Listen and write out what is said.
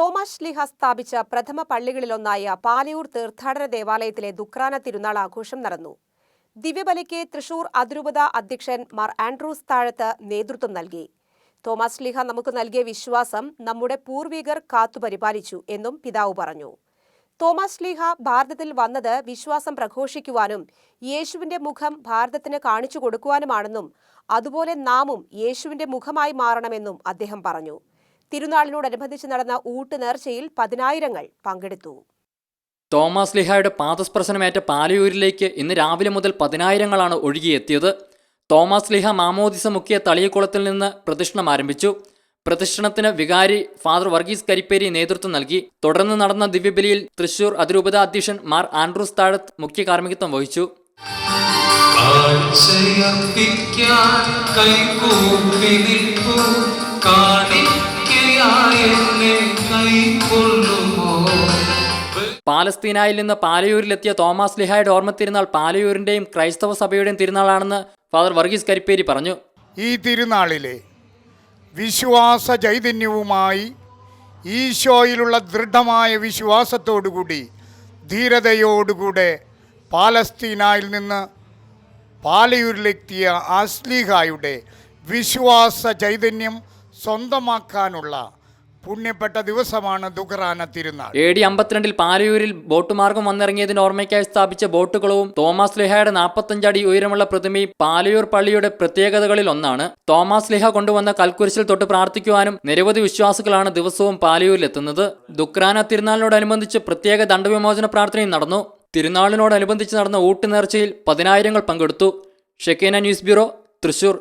Thomas ലിഹ സ്ഥാപിച്ച പ്രഥമ പള്ളികളിലൊന്നായ പാലയൂർ തീർത്ഥാടന ദേവാലയത്തിലെ ദുക്രാന തിരുനാൾ ആഘോഷം നടന്നു. ദിവ്യബലിക്ക് തൃശൂർ അതിരൂപത അധ്യക്ഷൻ മാർ ആൻഡ്രൂസ് താഴത്ത് നേതൃത്വം നൽകി. തോമസ് ലിഹ നമുക്ക് നൽകിയ വിശ്വാസം നമ്മുടെ പൂർവികർ കാത്തുപരിപാലിച്ചു എന്നും പിതാവ് പറഞ്ഞു. തോമസ് ലീഹ ഭാരതത്തിൽ വന്നത് വിശ്വാസം പ്രഘോഷിക്കുവാനും യേശുവിന്റെ മുഖം ഭാരതത്തിന് കാണിച്ചു കൊടുക്കുവാനുമാണെന്നും അതുപോലെ നാമും യേശുവിന്റെ മുഖമായി മാറണമെന്നും അദ്ദേഹം പറഞ്ഞു. തിരുനാളിനോടനുബന്ധിച്ച് നടന്ന ഊട്ട് നേർച്ചയിൽ പതിനായിരങ്ങൾ പങ്കെടുത്തു. തോമസ് ലിഹായുടെ പാദസ്പർശനമേറ്റ പാലയൂരിലേക്ക് ഇന്ന് രാവിലെ മുതൽ പതിനായിരങ്ങളാണ് ഒഴുകിയെത്തിയത്. തോമസ് ലിഹ മാമോദിസ മുക്കിയ തളിയക്കുളത്തിൽ നിന്ന് പ്രദക്ഷിണം ആരംഭിച്ചു. പ്രദക്ഷിണത്തിന് വികാരി ഫാദർ വർഗീസ് കരിപ്പേരി നേതൃത്വം നൽകി. തുടർന്ന് നടന്ന ദിവ്യബലിയിൽ തൃശൂർ അതിരൂപത അധ്യക്ഷൻ മാർ ആൻഡ്രൂസ് താഴത്ത് മുഖ്യ കാർമ്മികത്വം വഹിച്ചു. കാഴ്ചയർപ്പിക്കാൻ കൈകൂപ്പി നിൽപ്പു കാണി പാലസ്തീനായിൽ നിന്ന് പാലയൂരിലെത്തിയ തോമസ് ലിഹായുടെ ഓർമ്മ തിരുനാൾ പാലയൂരിന്റെയും ക്രൈസ്തവ സഭയുടെയും തിരുനാളാണെന്ന് ഫാദർ വർഗീസ് കരിപ്പേരി പറഞ്ഞു. ഈ തിരുനാളിലെ വിശ്വാസ ചൈതന്യവുമായി ഈശോയിലുള്ള ദൃഢമായ വിശ്വാസത്തോടുകൂടി ധീരതയോടുകൂടെ പാലസ്തീനായിൽ നിന്ന് പാലയൂരിലെത്തിയ അസ്ലിഹായുടെ വിശ്വാസ ചൈതന്യം സ്വന്തമാക്കാനുള്ള പുണ്യപ്പെട്ട ദിവസമാണ് ദുഖറാന തിരുനാൾ. എ ഡി അമ്പത്തിരണ്ടിൽ പാലയൂരിൽ ബോട്ട് മാർഗം വന്നിറങ്ങിയതിന് ഓർമ്മയ്ക്കായി സ്ഥാപിച്ച ബോട്ടുകളവും തോമസ് ലിഹയുടെ നാൽപ്പത്തഞ്ചടി ഉയരമുള്ള പ്രതിമയും പാലയൂർ പള്ളിയുടെ പ്രത്യേകതകളിൽ ഒന്നാണ്. തോമസ് ലിഹ കൊണ്ടുവന്ന കൽക്കുരിശിൽ തൊട്ട് പ്രാർത്ഥിക്കുവാനും നിരവധി വിശ്വാസികളാണ് ദിവസവും പാലയൂരിലെത്തുന്നത് ദുക്രാന തിരുനാളിനോടനുബന്ധിച്ച് പ്രത്യേക ദണ്ഡവിമോചന പ്രാർത്ഥനയും നടന്നു. തിരുനാളിനോടനുബന്ധിച്ച് നടന്ന ഊട്ടുനേർച്ചയിൽ പതിനായിരങ്ങൾ പങ്കെടുത്തു. Shekinah news bureau Thrissur.